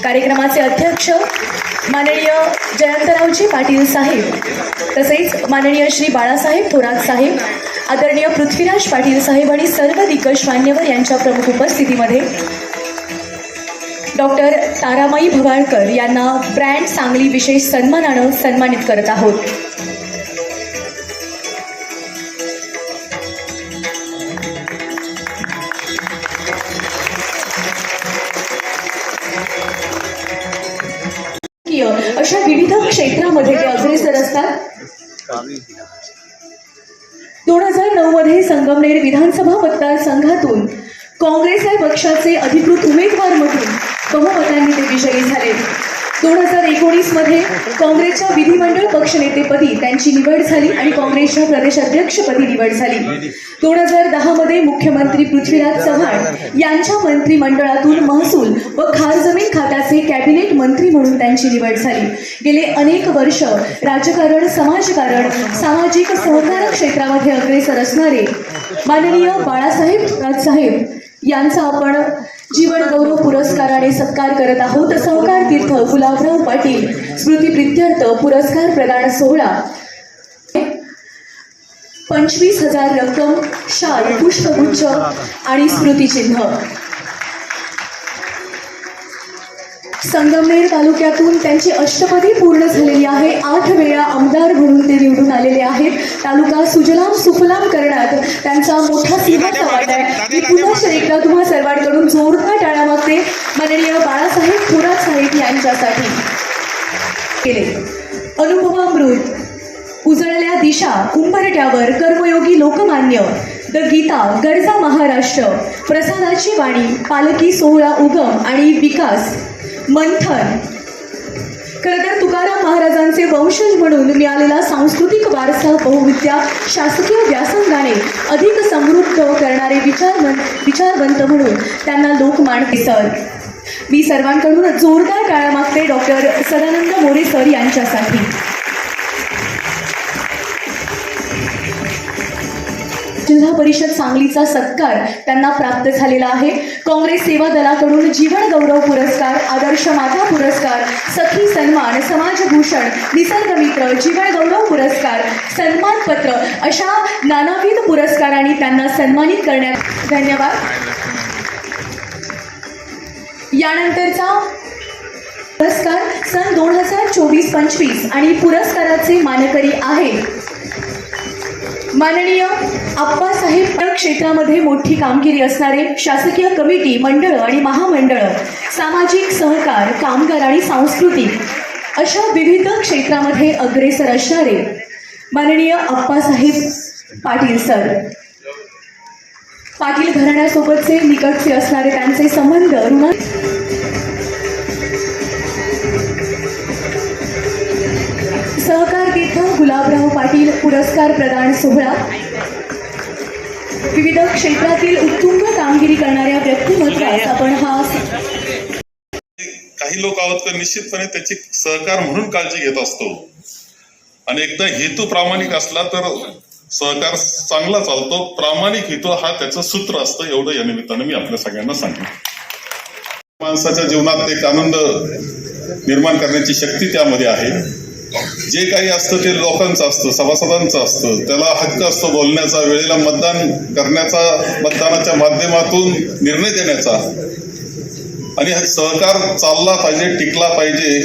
कार्यक्रमाचे अध्यक्ष माननीय जयंतरावजी पाटील साहेब तसेच माननीय श्री बाळासाहेब थोरात साहेब आदरणीय पृथ्वीराज पाटील साहेब आणि सर्व दिग्गज मान्यवर यांच्या प्रमुख उपस्थितीमध्ये डॉक्टर तारामाई भवाळकर यांना ब्रँड सांगली विशेष सन्मानानं सन्मानित करत आहोत. मध्ये ते सर असतात? दोन हजार नऊ मध्ये संगमनेर विधानसभा मतदारसंघातून काँग्रेस या पक्षाचे अधिकृत उमेदवार म्हणून बहुमतांनी ते विजयी झाले. दोन हजार एकोणीसमध्ये काँग्रेसच्या विधिमंडळ पक्षनेतेपदी त्यांची निवड झाली आणि काँग्रेसच्या प्रदेशाध्यक्षपदी निवड झाली. दोन हजार दहा मध्ये मुख्यमंत्री पृथ्वीराज चव्हाण यांच्या मंत्रिमंडळातून महसूल व खार जमीन खात्याचे कॅबिनेट मंत्री म्हणून त्यांची निवड झाली. गेले अनेक वर्ष राजकारण समाजकारण सामाजिक सहकार क्षेत्रामध्ये अग्रेसर असणारे माननीय बाळासाहेब राजसाहेब यांचा आपण जीवन गौरव पुरस्काराने सत्कार करत आहोत सहकार तीर्थ गुलाबराव पाटील. स्मृती प्रित्यर्थ पुरस्कार प्रदान सोहळा. पंचवीस हजार रक्कम शाल पुष्पगुच्छ आणि स्मृतिचिन्ह संगमनेर तालुक्यातून त्यांची अष्टपदी पूर्ण झालेली आहे. आठ वेळा आमदार म्हणून ते निवडून आलेले आहेत. तालुका सुजलाम सुफलाम करण्यात त्यांचा मोठा सिंहाचा वाटा आहे. मी पुन्हा एकदा तुम्हा सर्वांकडून जोरदार टाळ्या मागते. माननीय बाळासाहेब थोरात साहेब यांच्यासाठी केले. अनुभवामृत उजळल्या दिशा उंबरट्यावर कर्मयोगी लोकमान्य द गीता गरजा महाराष्ट्र प्रसादाची वाणी पालकी सोहळा उगम आणि विकास मंथन. खरं तर तुकाराम महाराजांचे वंशज म्हणून मिळालेला सांस्कृतिक वारसा बहुविद्या शासकीय व्यासंगाने अधिक समृद्ध करणारे विचारवंत विचारवंत म्हणून त्यांना लोक सर. मी सर्वांकडून जोरदार टाळ्या मागते डॉक्टर सदानंद मोरे सर यांच्यासाठी. जिल्हा परिषद सांगलीचा सत्कार त्यांना प्राप्त झालेला आहे. काँग्रेस सेवा दलाकडून जीवन गौरव पुरस्कार आदर्श माता पुरस्कार सखी सन्मान समाजभूषण निसर्गमित्र जीवन गौरव पुरस्कार सन्मानपत्र अशा नानाविध पुरस्कारांनी त्यांना सन्मानित करण्यात धन्यवाद. यानंतरचा पुरस्कार सन दोन हजार चोवीस पंचवीस आणि पुरस्काराचे मानकरी आहे माननीय आप्पासाहेब या क्षेत्रामध्ये मोठी कामगिरी असणारे शासकीय कमिटी मंडळ आणि महामंडळ सामाजिक सहकार कामगार आणि सांस्कृतिक अशा विविध क्षेत्रामध्ये अग्रेसर असणारे माननीय अप्पासाहेब पाटील सर. पाटील घराण्यासोबतचे निकटचे असणारे त्यांचे संबंध ऋण सहकार तीर्थ गुलाबराव पाटील पुरस्कार प्रदान सोहळा विविध क्षेत्रातील उत्तुंग कामगिरी करणाऱ्या व्यक्तिमत्वास आपण हा काही लोक आहोत तर निश्चितपणे त्याची सहकार म्हणून काळजी घेत असतो. आणि एकदा हेतू प्रामाणिक असला तर सहकार चांगला चालतो. प्रामाणिक हेतू हा त्याचं सूत्र असतं एवढं या निमित्तानं मी आपल्या सगळ्यांना सांगेन. माणसाच्या जीवनात एक आनंद निर्माण करण्याची शक्ती त्यामध्ये आहे. जे काही असतं ते लोकांचं असतं सभासदांचं असतं. त्याला हक्क असतो बोलण्याचा वेळेला मतदान करण्याचा मतदानाच्या माध्यमातून निर्णय देण्याचा. आणि हा सहकार चालला पाहिजे टिकला पाहिजे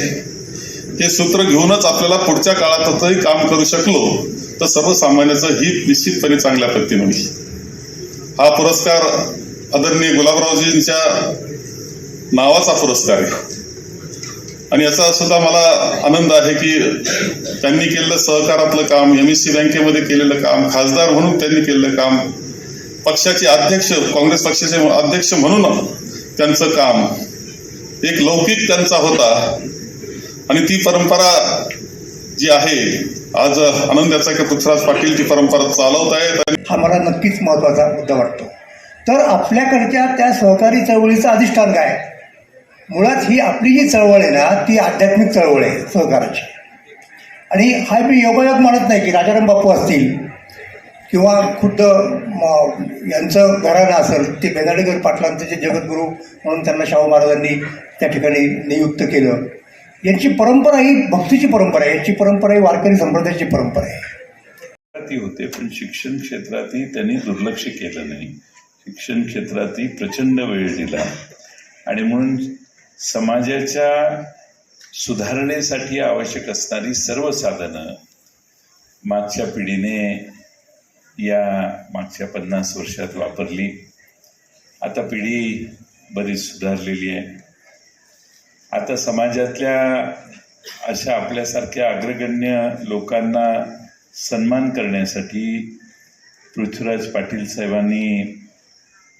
हे सूत्र घेऊनच आपल्याला पुढच्या काळातही काम करू शकलो तर सर्वसामान्याचं हित निश्चितपणे चांगल्या पद्धतीने होईल. हा पुरस्कार आदरणीय गुलाबरावजींच्या नावाचा पुरस्कार आहे. आणि याचा सुद्धा मला आनंद आहे की त्यांनी केलेलं सहकारातलं काम एम एस सी बँकेमध्ये केलेलं काम खासदार म्हणून त्यांनी केलेलं काम पक्षाचे अध्यक्ष काँग्रेस पक्षाचे अध्यक्ष म्हणून त्यांचं काम एक लौकिक त्यांचा होता आणि ती परंपरा जी आहे आज आनंदाचा की पृथ्वीराज पाटील ती परंपरा चालवत आहेत हा मला नक्कीच महत्त्वाचा मुद्दा वाटतो तर आपल्याकडच्या त्या सहकारी चळवळीचं अधिष्ठान काय आहे? मुळात ही आपली जी चळवळ आहे ना ती आध्यात्मिक चळवळ आहे सहकाराची. आणि हा मी योगायोग म्हणत नाही की राजाराम बापू असतील किंवा खुद्द म, यांचं घराणं असेल ते बेदाडेकर पाटलांचे जे जगद्गुरू म्हणून त्यांना शाहू महाराजांनी त्या ठिकाणी नियुक्त केलं. यांची परंपरा ही भक्तीची परंपरा आहे यांची परंपरा ही वारकरी संप्रदायाची परंपरा आहे. ती होते पण शिक्षण क्षेत्रातही त्यांनी दुर्लक्ष केलं नाही. शिक्षण क्षेत्रातही प्रचंड वेळ दिला. आणि म्हणून समाजाच्या सुधारणेसाठी आवश्यक असणारी सर्व साधनं मागच्या पिढीने या मागच्या पन्नास वर्षात वापरली. आता पिढी बरीच सुधारलेली आहे. आता समाजातल्या अशा आपल्यासारख्या अग्रगण्य लोकांना सन्मान करण्यासाठी पृथ्वीराज पाटील साहेबांनी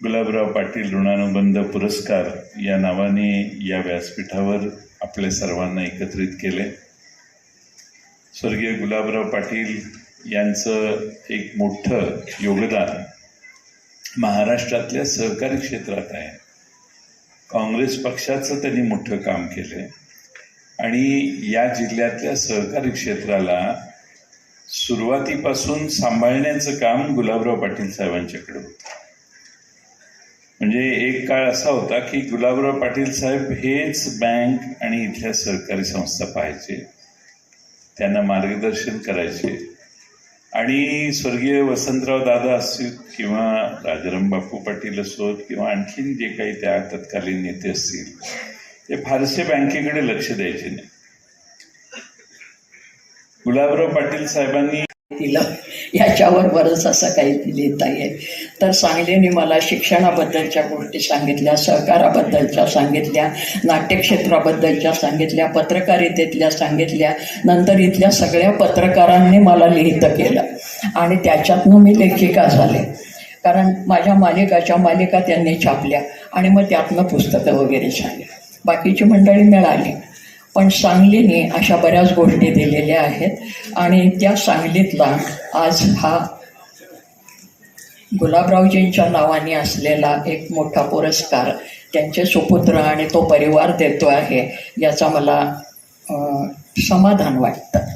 गुलाबराव पाटील ऋणानुबंध पुरस्कार या नावाने या व्यासपीठावर आपल्या सर्वांना एकत्रित केले. स्वर्गीय गुलाबराव पाटील यांचं एक मोठं योगदान महाराष्ट्रातल्या सहकारी क्षेत्रात आहे. काँग्रेस पक्षाचं त्यांनी मोठं काम केलं आणि या जिल्ह्यातल्या सहकारी क्षेत्राला सुरुवातीपासून सांभाळण्याचं काम गुलाबराव पाटील साहेबांच्याकडे होतं. म्हणजे एक काळ असा होता की गुलाबराव पाटील साहेब हेच बँक आणि इथल्या सहकारी संस्था पाहायचे. त्यांना मार्गदर्शन करायचे. आणि स्वर्गीय वसंतराव दादा असतील किंवा राजाराम बापू पाटील असोत किंवा आणखीन जे काही त्या तत्कालीन नेते असतील ते फारसे बँकेकडे लक्ष द्यायचे नाही. गुलाबराव पाटील साहेबांनी तिला याच्यावर बरंच असं काही लिहिता येईल. तर सांगलीने मला शिक्षणाबद्दलच्या गोष्टी सांगितल्या सहकाराबद्दलच्या सांगितल्या नाट्यक्षेत्राबद्दलच्या सांगितल्या पत्रकारितेतल्या सांगितल्या नंतर इथल्या सगळ्या पत्रकारांनी मला लिहितं केलं. आणि त्याच्यातनं मी लेखिका झाले. कारण माझ्या मालिकाच्या मालिका त्यांनी छापल्या आणि मग त्यातनं पुस्तकं वगैरे झाली. बाकीची मंडळी मिळाली. पण सांगलीने अशा बऱ्याच गोष्टी दिलेल्या आहेत. आणि त्या सांगलीतला आज हा गुलाबरावजींच्या नावाने असलेला एक मोठा पुरस्कार त्यांचे सुपुत्र आणि तो परिवार देतो आहे याचा मला समाधान वाटतं.